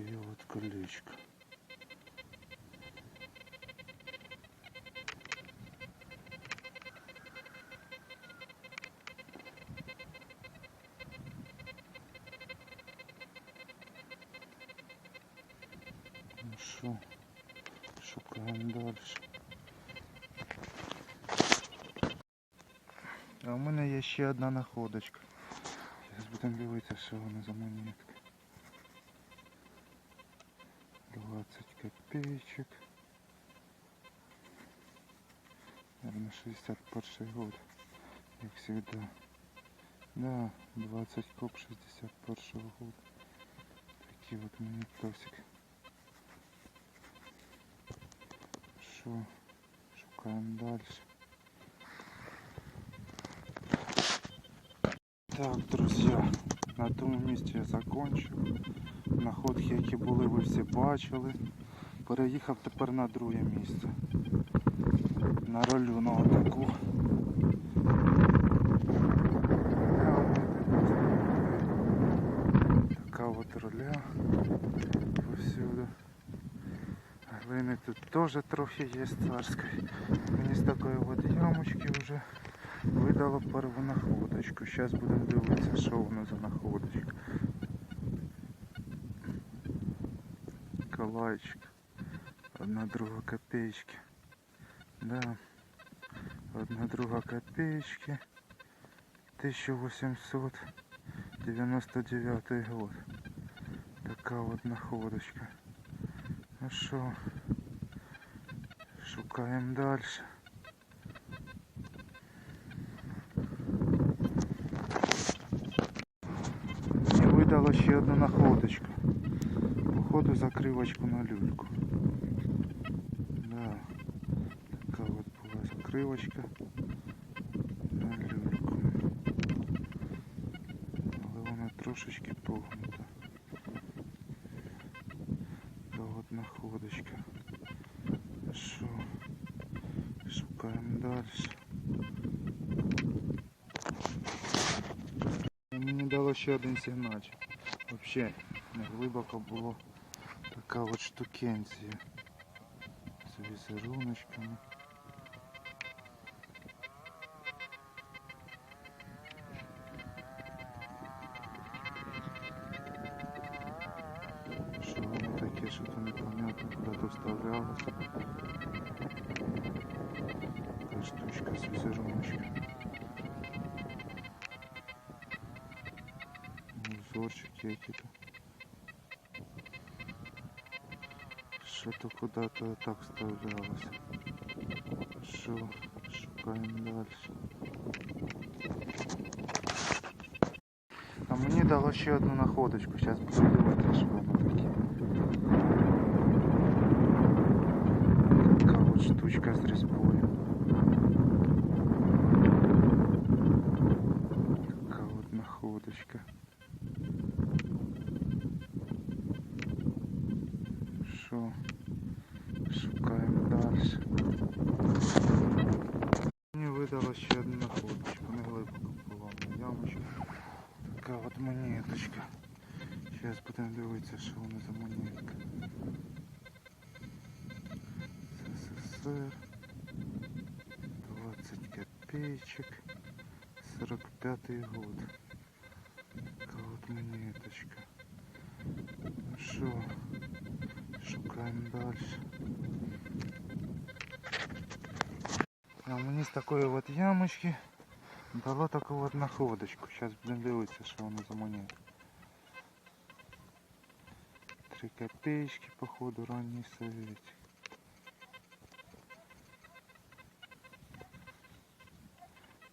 Таке от колечко. Ну що, шукаємо далі. А у мене є ще одна находочка. Зараз будемо дивитися, що вона за монетка. 20 копеечек. Наверное, 61 год, как всегда. Да, 20 коп 61 года. Такие вот монетосик. Що, шукаємо дальше. Так, друзья, на тому місці я закончив. Находки, які були, ви всі бачили. Переїхав тепер на друге місце. На ролю на отаку. Така от роля повсюду. Глини тут теж трохи є царської. Мені з такої от ямочки вже видало перву находочку. Зараз будемо дивитися, що воно за находочка. Калайчик. Одна друга копеечки. Да. Одна друга копеечки. 1899 год. Така от находочка. Ну що, шукаємо далі. Мені видало ще одну находочку. Походу закривочку на люльку. Да. Така от була закривочка на люльку. Але вона трошечки погнута. Така от находочка. Що? Шукаємо далі. мені дало ще один сигнальчик. Взагалі не глибоко було така от штукенція з візеруночками. Що воно таке, що то непонятно, куди то вставлялося. Така штучка з візеруночками. Узорчики які-то. Що-то куди-то так вставлялося. Що, шукаємо далі. А мені дало ще одну находочку. Зараз буду дивитися, що воно таке. Така от штучка з різьбою. Така от находочка. Мені видала ще одну находочку, не глибоко була на ямочку. Така от монеточка. Зараз будемо дивитися, що вона за монетка. СССР. 20 копеечек. 45 год. Така от монеточка. Ну що? Шукаємо далі. А мені з такої от ямочки дало таку от находочку. Зараз будемо дивитися, що воно за монета. Три копеечки, походу, ранній совєтик.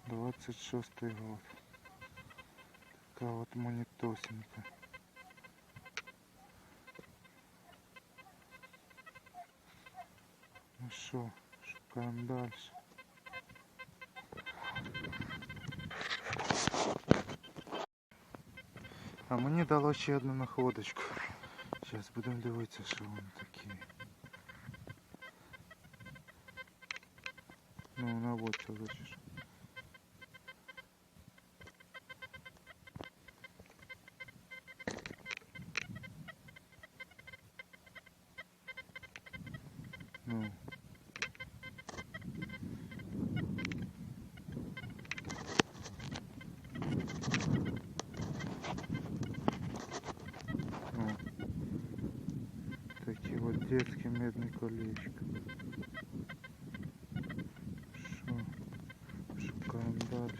Двадцать шостий год. Така от монетосинка. Ну що, шукаємо далі. А мені дало ще одну находочку. Зараз будемо дивитися, що вони такі. Ну на вот що хочеш. Ну. Медный колечко. Що? Шукаємо далі.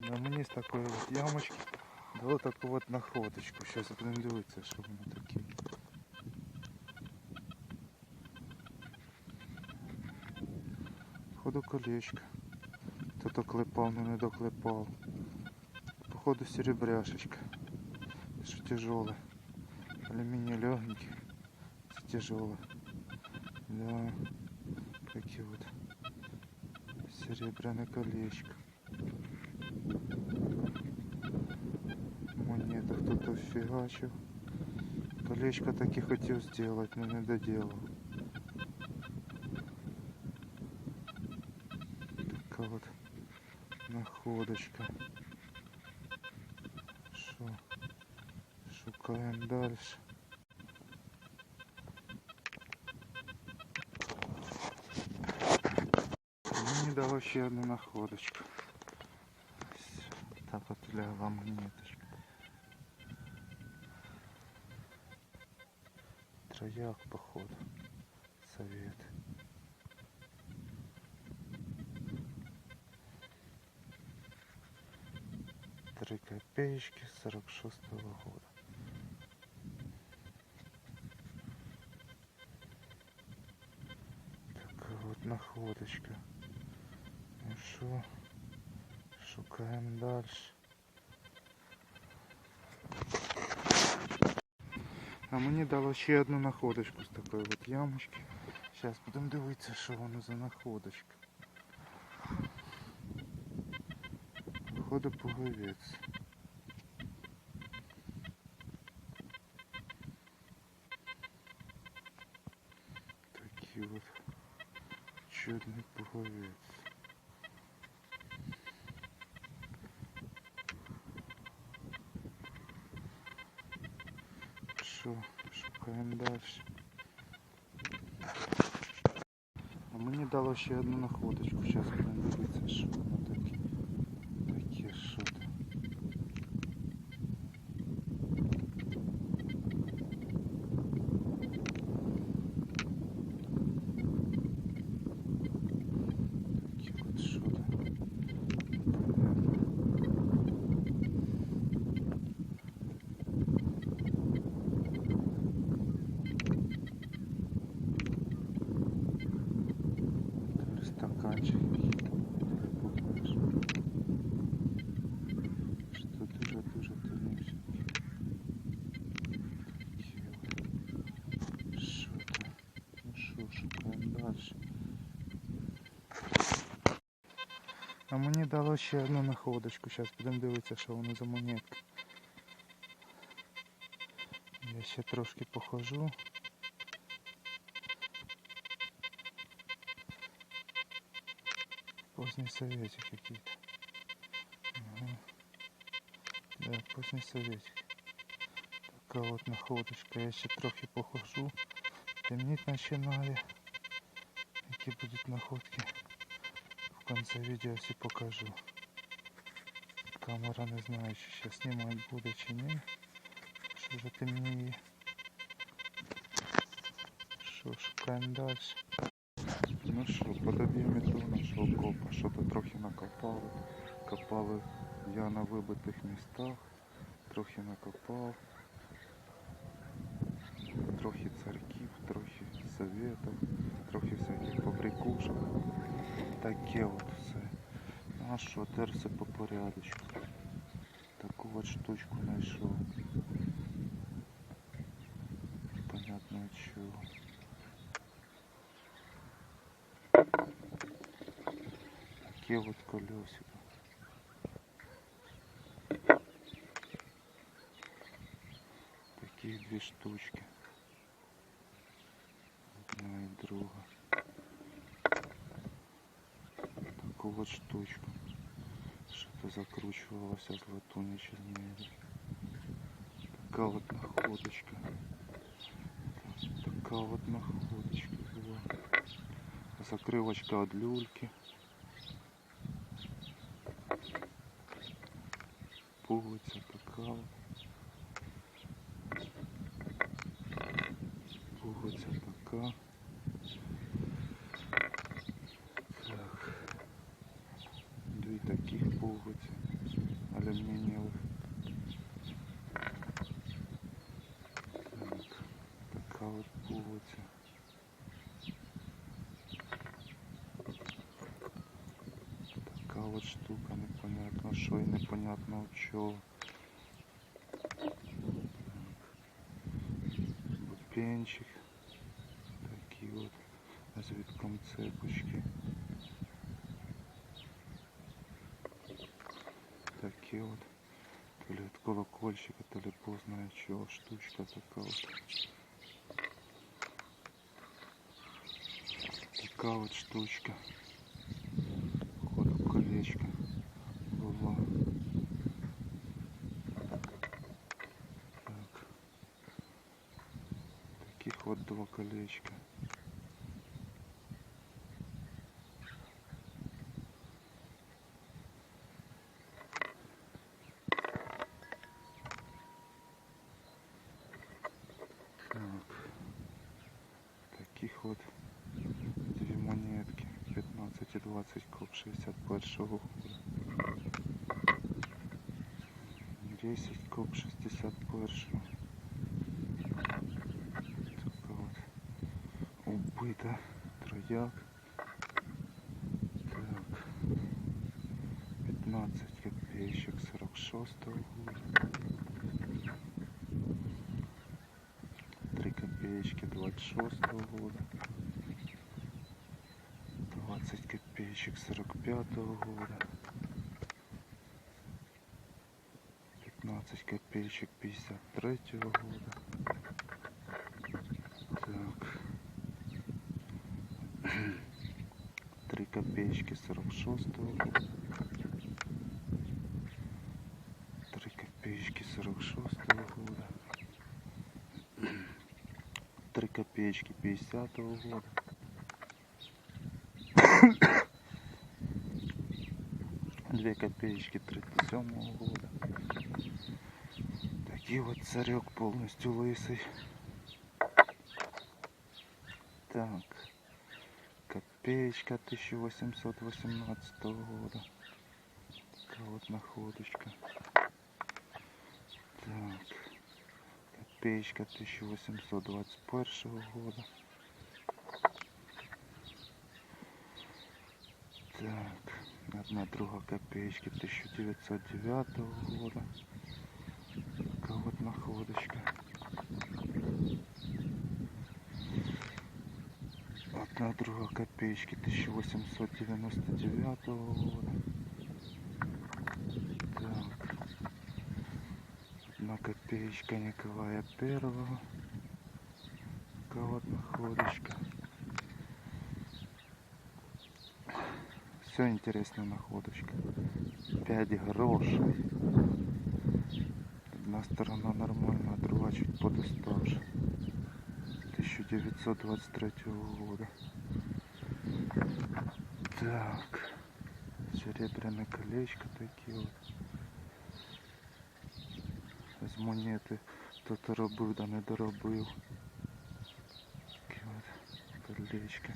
На мені з такої от ямочки дало таку от находочку. Зараз будемо дивитися, що воно таке. Походу колечко. Хто-то клепав, но не доклепав. Походу серебряшечка. Что тяжелое. Алюминий легенький. Тяжело. Да. Такие вот серебряное колечко. Монета кто-то фигачил. Колечко таки хотел сделать, но не доделал. Такая вот находочка. Шо? Шукаємо далі. Мені дало ще одну находочку. Ось Так от лягла монеточка. Трояк, походу. Совет. Три копеечки 46-го года. находочка. Ну що, шукаємо далі. А мені дало ще одну находочку з такої от ямочки. Зараз будемо дивитися, що воно за находочка. Походу пуговець. Такий от чудний пуговець. Що, шукаємо далі. А мені дало ще одну находочку. Зараз будемо дивитися, що воно А мені дало ще одну находочку. Зараз будемо дивитися, що воно за монетка. Я ще трошки похожу. Поздний советик какие-то. Ага. Да, поздний советик. Така от находочка. Я ще трохи похожу. Темніть починає. Які будуть находки. Конце відео всі покажу. Камера не знаю, чи ще знімати буде чи ні. Що вже темніє. Що, шукаємо далі. Ну що, подобі метро нашого копа, що то трохи накопали. Копали я на вибитих містах, трохи накопав. Трохи царків, трохи советів, трохи всяких побрякушок. Таке от все. Ну а що, тепер все по порядочку. Таку от штучку знайшов. Понятно чого. Таке от колесико. Таких дві штучки. Одна і друга. Таку от штучку. Що-то закручувалося з латуні чи з меди. Така от находочка. Така от находочка була. Закривочка від люльки. Пуговиця така. от. непонятно що і непонятно від чого. Бубенчик. Такі от з вітком цепочки. Такі от. То ли от колокольчика, то ли поздно чого штучка така от. Така от штучка. Була. Так. Таких от два колечка. Так. Таких от дві монетки. 15 і 20 коп 61 года. 10 коп 61. Така от убита трояк. Так. 15 копеечек 46 года. 3 копеечки 26 года. 20 копеечек 45 года. Копеечек 53 года. Так. 3 копеечки 46 года. 3 копеечки 46 года. 3 копеечки 50 года. Две копеечки 37 года. Такий вот царек полностью лысый. Так. Копеечка 1818 года. Такая вот находочка. Так. Копеечка 1821 года. Так, одна друга копеечки 1909 года. Вот находочка. Одна друга копеечки 1899 года. Так. Одна копеечка Николая Первого. Такая вот находочка. Все интересная находочка. 5 грошей. Одна сторона нормальная, а другая чуть подуставшая. 1923 года. Так. Серебряное колечко такие вот. З монети. Хто-то робив, да не доробив. Такі от колечки.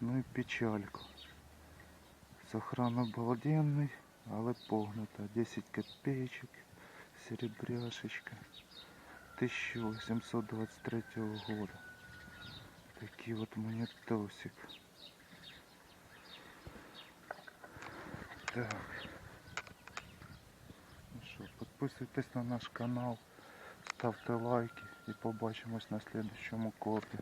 Ну і печальку. Сохран обалденний, але погнута. 10 копеечок, серебряшечка. 1823 года. Такий от монетосик. Так. Ну що, підписуйтесь на наш канал, ставте лайки і побачимось на слідчому корлі.